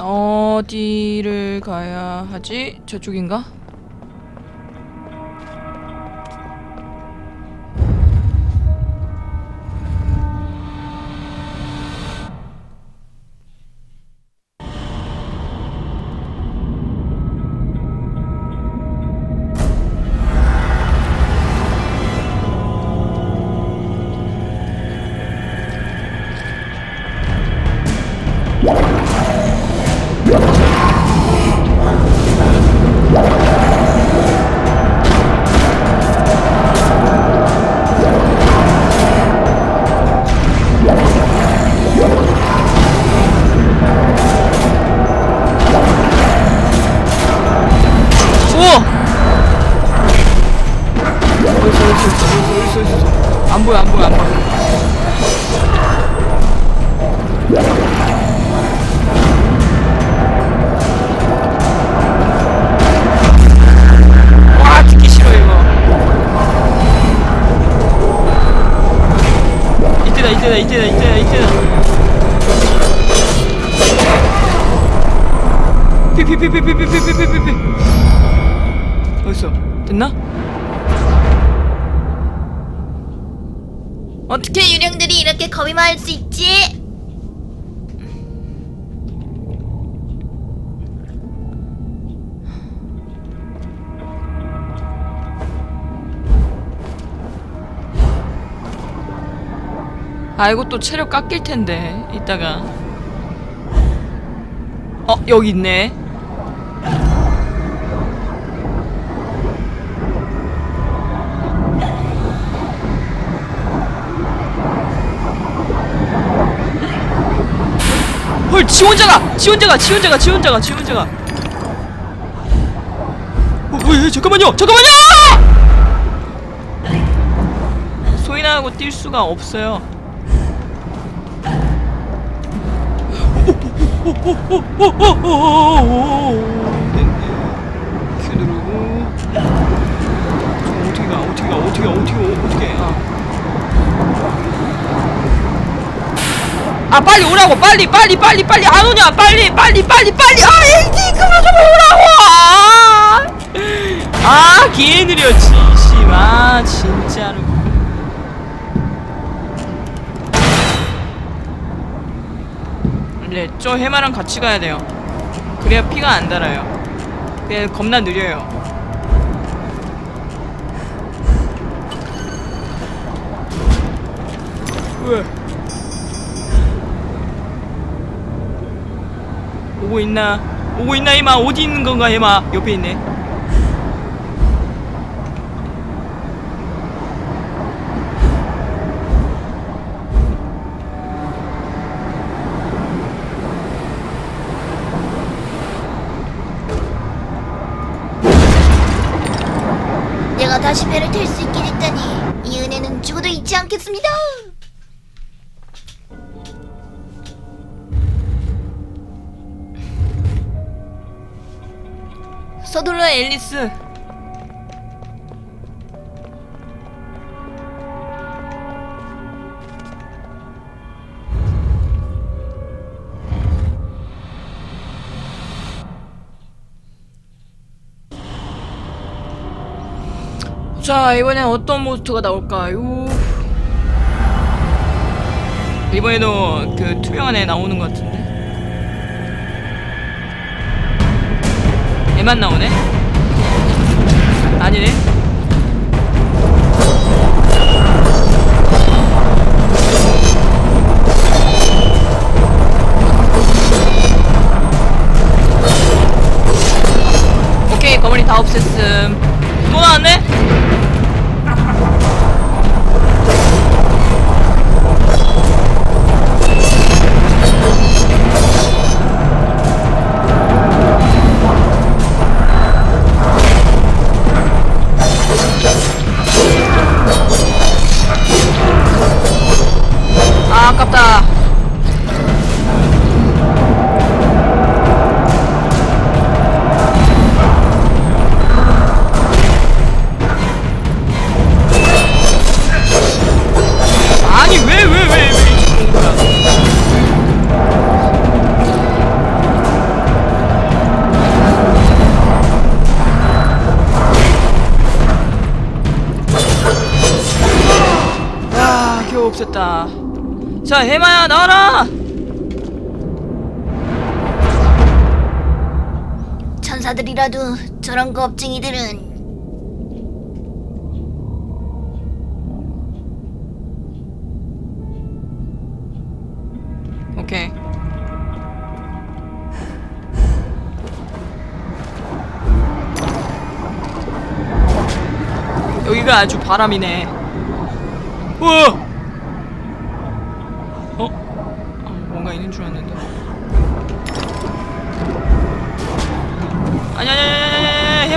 어디를 가야 하지? 저쪽인가? 아 이거 또 체력 깎일 텐데 이따가. 어 여기 있네. 헐 지원자가! 지원자가 지원자가 지원자가 지원자가. 어, 어, 예, 잠깐만요! 잠깐만요! 소인하고 뛸 수가 없어요 아. 아 빨리 오라고 빨리 빨리 빨리 빨리 안 오냐 빨리 빨리 빨리 빨리 아 에이티 그만 좀 오라고 아개 느려 진심 아 진짜로 네, 저 해마랑 같이 가야 돼요. 그래야 피가 안 달아요. 그냥 겁나 느려요. 왜? 오고 있나? 오고 있나 이마 어디 있는 건가 이마 옆에 있네. 다시 배를 탈 수 있게 됐다니 이 은혜는 죽어도 잊지 않겠습니다. 자 이번엔 어떤 몬스터가 나올까요? 이번에도 그 투명한 애 나오는 것 같은데 애만 나오네? 아니네 천사들이라도 저런 겁쟁이들은. 오케이. 여기가 아주 바람이네. 우와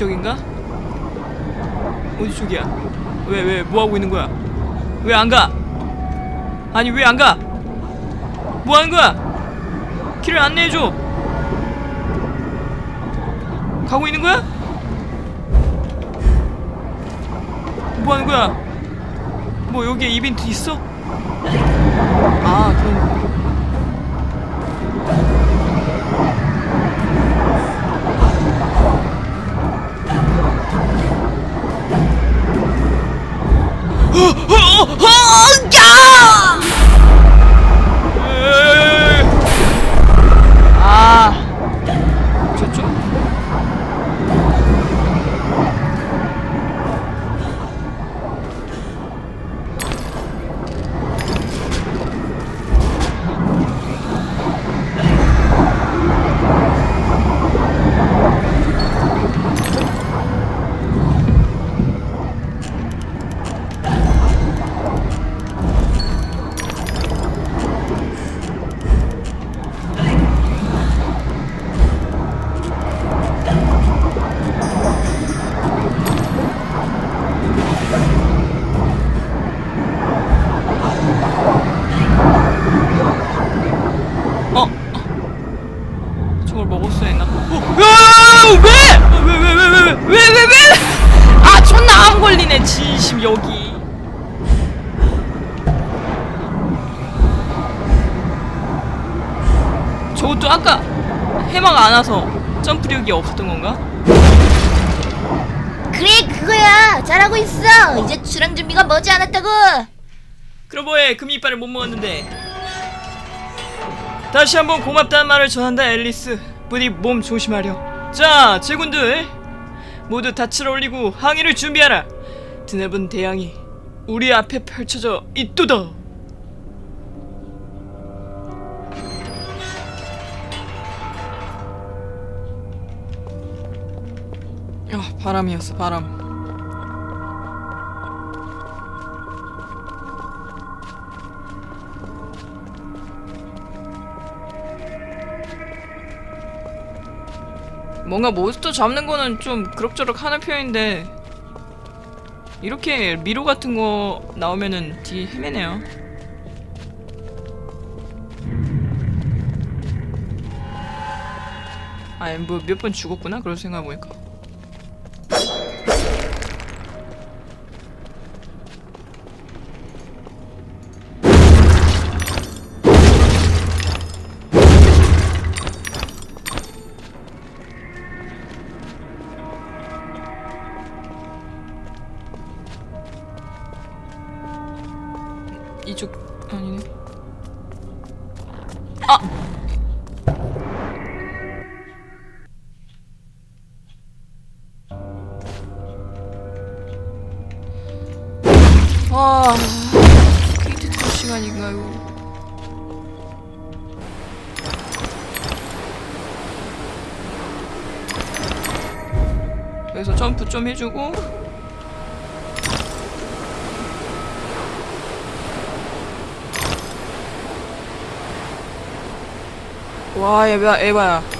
얘 쪽인가? 어디 쪽이야? 왜 왜 뭐 하고 있는 거야? 왜 안 가? 아니 왜 안 가? 뭐 하는 거야? 길을 안내해 줘. 가고 있는 거야? 뭐 하는 거야? 뭐 여기에 이벤트 있어? 아 그럼 여기 저것도 아까 해마가 안 와서 점프력이 없었던 건가? 그래 그거야. 잘하고 있어. 이제 출항 준비가 머지않았다고. 그럼 뭐해? 금이빨을 못 먹었는데. 다시 한번 고맙다는 말을 전한다 앨리스. 부디 몸 조심하렴. 자 제군들. 모두 닻을 올리고 항해를 준비하라 드넓은 대양이 우리 앞에 펼쳐져 있도다. 아 바람이었어 바람. 뭔가 몬스터 잡는 거는 좀 그럭저럭 하는 편인데 이렇게 미로 같은 거 나오면은 뒤에 헤매네요. 아, 뭐몇 번 죽었구나. 그런 생각 해보니까. 아니네. 아! 아, 게이트 투 시간인가요? 여기서 점프 좀 해주고 와 에바 에바야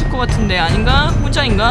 있을 것 같은데 아닌가? 혼자인가?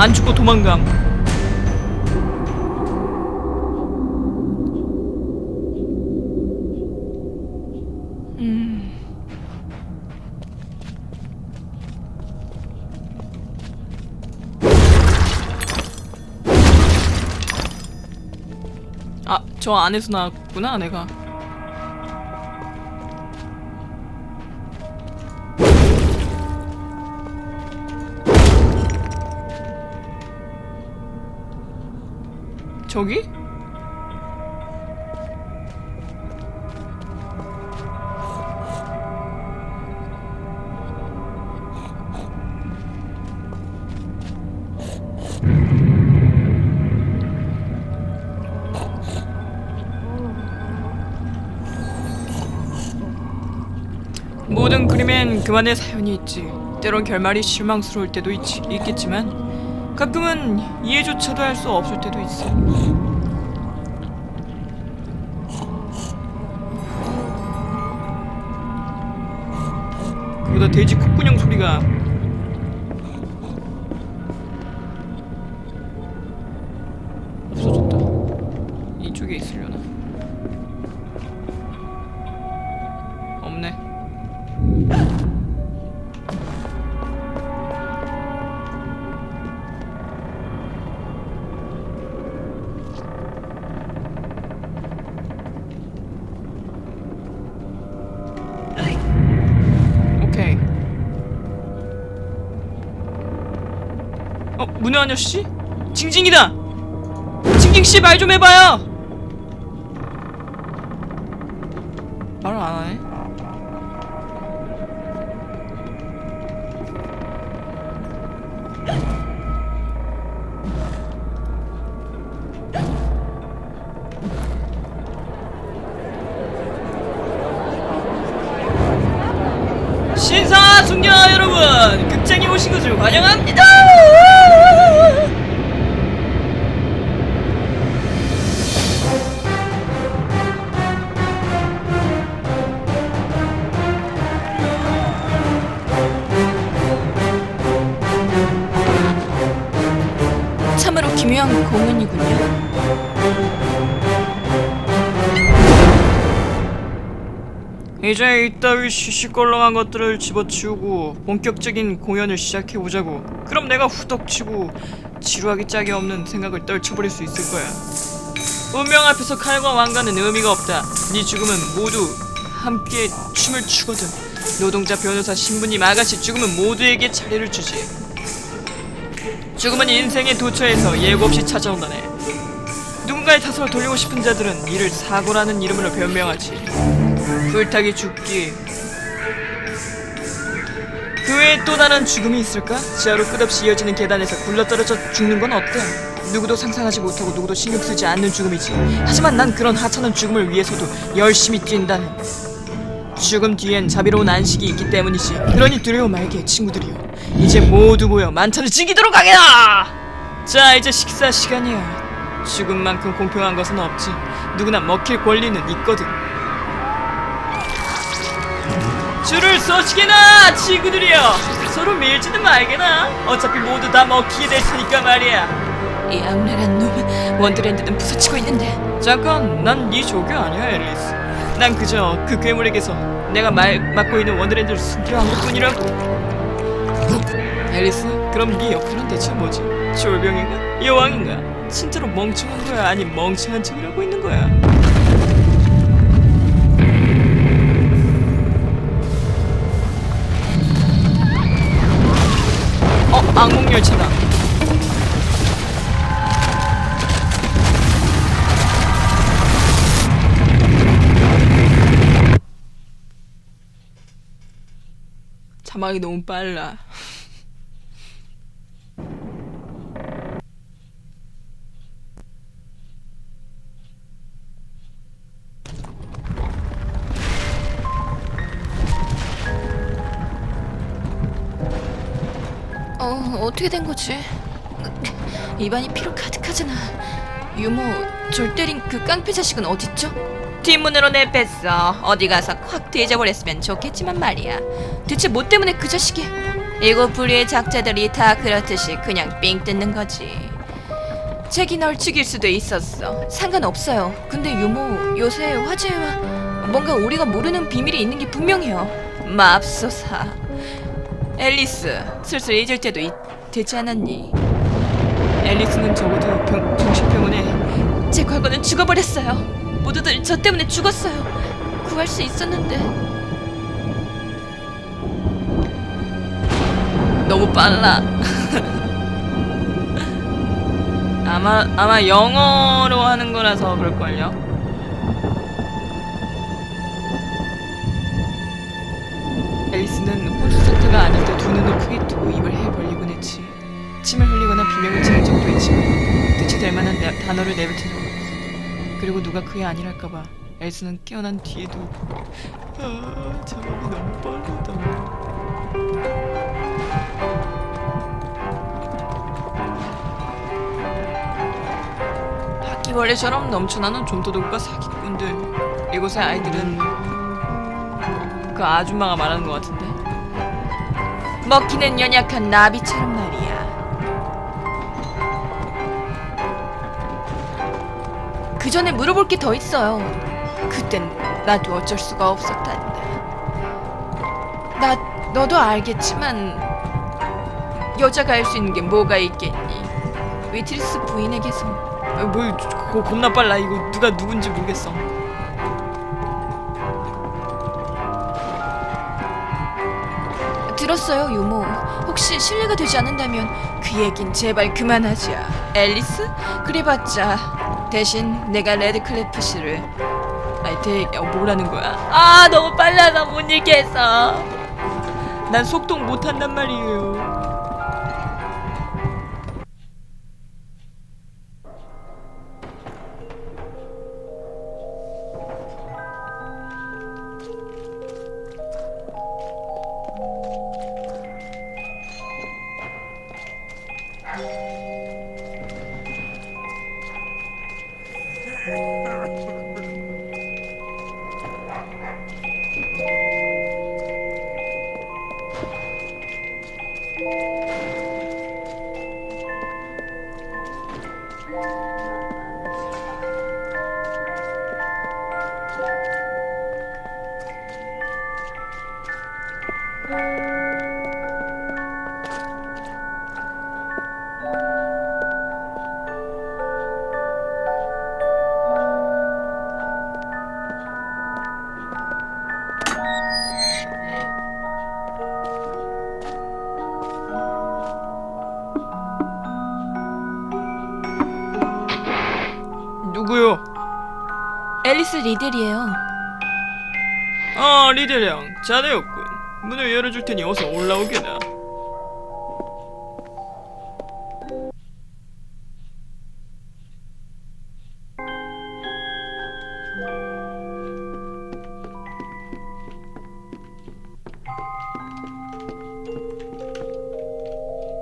안 죽고 도망감 음. 아, 저 안에서 나왔구나, 내가. 저기? 모든 그림엔 그만의 사연이 있지. 때론 결말이 실망스러울 때도 있, 있겠지만 가끔은 이해조차도 할 수 없을 때도 있어. 그보다 돼지 콧구녕 소리가 문효 아저씨? 징징이다! 징징씨 말 좀 해봐요! 말을 안 하네? 신사 숙녀 여러분 극장에 오신 것을 환영합니다 이제 이따위 시시껄렁한 것들을 집어치우고 본격적인 공연을 시작해보자고. 그럼 내가 후덕치고 지루하기 짝이 없는 생각을 떨쳐버릴 수 있을 거야. 운명 앞에서 칼과 왕관은 의미가 없다. 네 죽음은 모두 함께 춤을 추거든. 노동자 변호사 신부님 아가씨 죽음은 모두에게 차례를 주지. 죽음은 인생의 도처에서 예고 없이 찾아온다네. 누군가의 탓으로 돌리고 싶은 자들은 이를 사고라는 이름으로 변명하지 불타기 죽기. 그 외에 또 다른 죽음이 있을까? 지하로 끝없이 이어지는 계단에서 굴러떨어져 죽는 건 어때? 누구도 상상하지 못하고 누구도 신경 쓰지 않는 죽음이지. 하지만 난 그런 하찮은 죽음을 위해서도 열심히 뛴다네. 죽음 뒤엔 자비로운 안식이 있기 때문이지. 그러니 두려워 말게 친구들이여. 이제 모두 모여 만찬을 즐기도록 하게라 자 이제 식사 시간이야. 죽음만큼 공평한 것은 없지. 누구나 먹힐 권리는 있거든 줄을 서시게나 친구들이여. 서로 밀지는 말게나. 어차피 모두 다 먹히게 될 테니까 말이야. 이 악랄한 놈 원드랜드는 부서치고 있는데. 잠깐 난 네 조교 아니야 앨리스. 난 그저 그 괴물에게서 내가 말, 맡고 있는 원드랜드를 숨기려 한 것뿐이라고. 앨리스 그럼 네 역할은 대체 뭐지? 졸병인가? 여왕인가? 진짜로 멍청한 거야? 아니 멍청한 척을 하고 있는 거야 악몽열차다. 자막이 너무 빨라. 어, 어떻게 된 거지? 입안이 피로 가득하잖아. 유모, 절 때린 그 깡패 자식은 어딨죠? 뒷문으로 내뺐어. 어디 가서 확 뒤져버렸으면 좋겠지만 말이야. 대체 뭐 때문에 그 자식이? 이거 불의의 작자들이 다 그렇듯이 그냥 삥 뜯는 거지. 책이 널찍일 수도 있었어. 상관없어요. 근데 유모, 요새 화제와 뭔가 우리가 모르는 비밀이 있는 게 분명해요. 맙소사. 앨리스, 슬슬 잊을 때도 있, 되지 않았니? 앨리스는 적어도 병, 정신병원에 제 과거는 죽어버렸어요. 모두들 저 때문에 죽었어요. 구할 수 있었는데. 너무 빨라. 아마 아마 영어로 하는 거라서 그럴걸요. 앨리스는 혼수 상태가 아닐 때 두 눈을 크게 뜨고 입을 해 벌리곤 했지. 침을 흘리거나 비명을 지를 있지만 뜻이 될 만한 내- 단어를 내뱉은 적 없어. 그리고 누가 그의 아니랄까봐 앨리스는 깨어난 뒤에도 아, 자막이 너무 빠르다. 바퀴벌레처럼 넘쳐나는 좀도둑과 사기꾼들 이곳의 아이들은 그 아줌마가 말하는 것 같은데 먹히는 연약한 나비처럼 말이야 그 전에 물어볼 게 더 있어요. 그땐 나도 어쩔 수가 없었단다. 나 너도 알겠지만 여자가 할 수 있는 게 뭐가 있겠니? 위트리스 부인에게서 아, 뭐 고, 겁나 빨라 이거 누가 누군지 모르겠어 들었어요, 유모. 혹시 실례가 되지 않는다면 그 얘긴 제발 그만하자. 앨리스? 그래봤자 대신 내가 레드클리프 씨를 아이 대 어, 뭐라는 거야 아 너무 빨라서 못 읽겠어 난 속독 못한단 말이에요? 앨리스 리델이에요. 아 리델 형 자네였군 문을 열어줄 테니 어서 올라오게나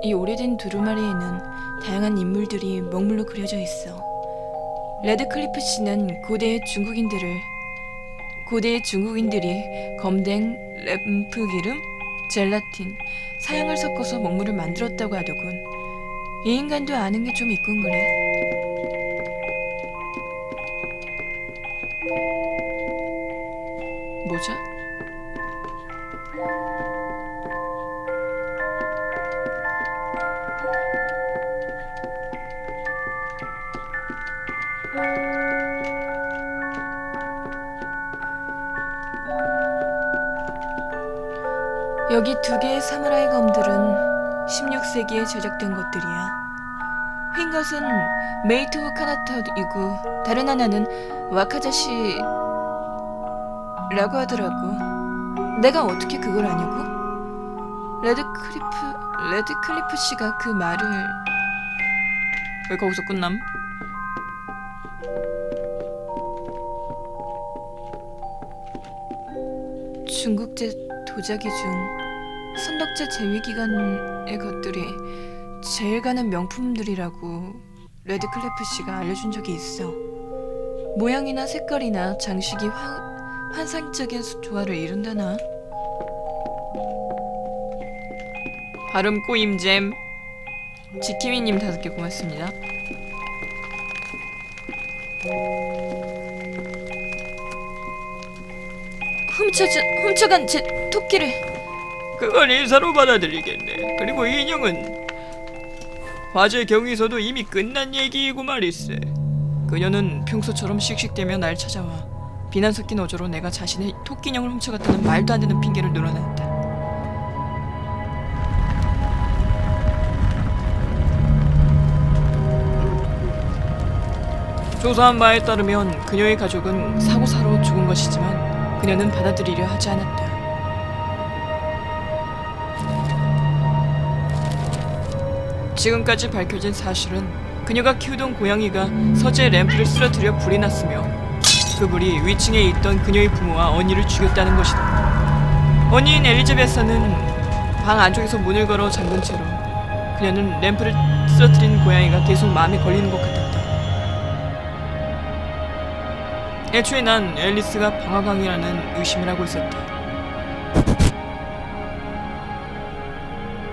이 오래된 두루마리에는 다양한 인물들이 먹물로 그려져 있어. 레드클리프 씨는 고대의 중국인들을 고대의 중국인들이 검댕, 램프 기름, 젤라틴, 사양을 섞어서 먹물을 만들었다고 하더군. 이 인간도 아는 게 좀 있군 그래. 뭐죠? 여기 두 개의 사무라이 검들은 16세기에 제작된 것들이야. 흰 것은 메이토 카나타이고 다른 하나는 와카자시라고 하더라고. 내가 어떻게 그걸 아냐고? 레드클리프 레드클리프 씨가 그 말을 왜 거기서 끝남? 중국제 도자기 중 선덕제 제위 기간의 것들이 제일 가는 명품들이라고 레드클리프 씨가 알려준 적이 있어. 모양이나 색깔이나 장식이 환, 환상적인 조화를 이룬다나? 발음 꼬임잼. 지키미님 다섯 개 고맙습니다. 훔쳐진 훔쳐간 제 토끼를 그건 인사로 받아들이겠네. 그리고 인형은 화재 경위서도 이미 끝난 얘기이고 말일세. 그녀는 평소처럼 씩씩대며 날 찾아와 비난 섞인 어조로 내가 자신의 토끼인형을 훔쳐갔다는 말도 안 되는 핑계를 늘어놨다. 조사한 바에 따르면 그녀의 가족은 사고사로 죽은 것이지만 그녀는 받아들이려 하지 않았다. 지금까지 밝혀진 사실은 그녀가 키우던 고양이가 서재 램프를 쓰러뜨려 불이 났으며 그 불이 위층에 있던 그녀의 부모와 언니를 죽였다는 것이다. 언니인 엘리자베스는 방 안쪽에서 문을 걸어 잠근 채로 그녀는 램프를 쓰러뜨린 고양이가 계속 마음에 걸리는 것 같았다. 애초에 난 앨리스가 방화광이라는 의심을 하고 있었다.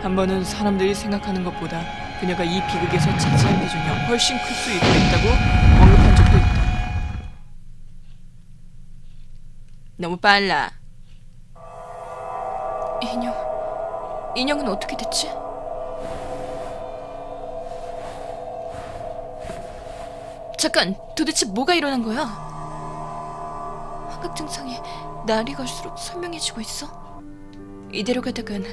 한 번은 사람들이 생각하는 것보다 그녀가 이 비극에서 차지한 비중이 훨씬 클 수 있다고 언급한 적도 있다. 너무 빨라. 인형 인형은 어떻게 됐지? 잠깐 도대체 뭐가 일어난 거야? 환각 증상이 날이 갈수록 선명해지고 있어. 이대로 가다간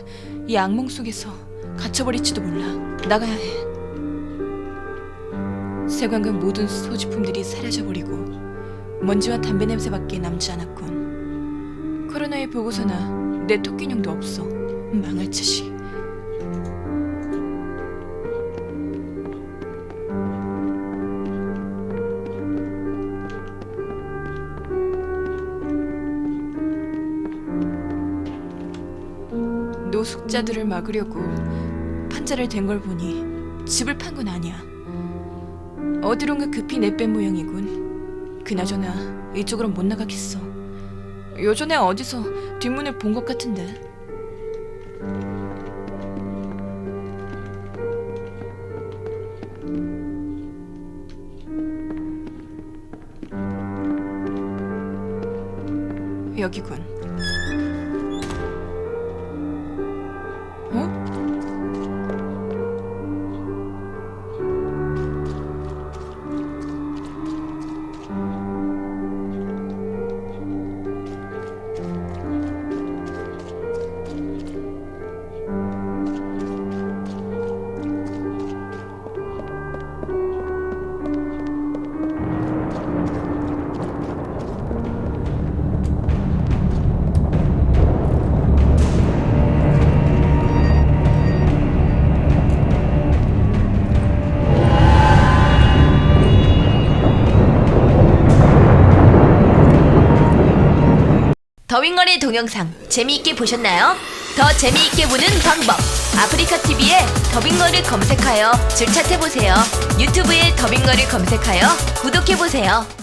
이 악몽 속에서 갇혀버릴지도 몰라. 나가야 해. 세관과 모든 소지품들이 사라져버리고 먼지와 담배 냄새밖에 남지 않았군. 코로나의 보고서나 내 토끼인형도 없어. 망할 짓이. 노숙자들을 막으려고 판자를 댄 걸 보니 집을 판 건 아니야. 어디론가 급히 내뺀 모양이군. 그나저나 이쪽으로 못 나가겠어. 요전에 어디서 뒷문을 본 것 같은데. 더윙걸의 동영상 재미있게 보셨나요? 더 재미있게 보는 방법 아프리카 TV에 더빙걸을 검색하여 줄 찾아보세요. 유튜브에 더빙걸을 검색하여 구독해 보세요.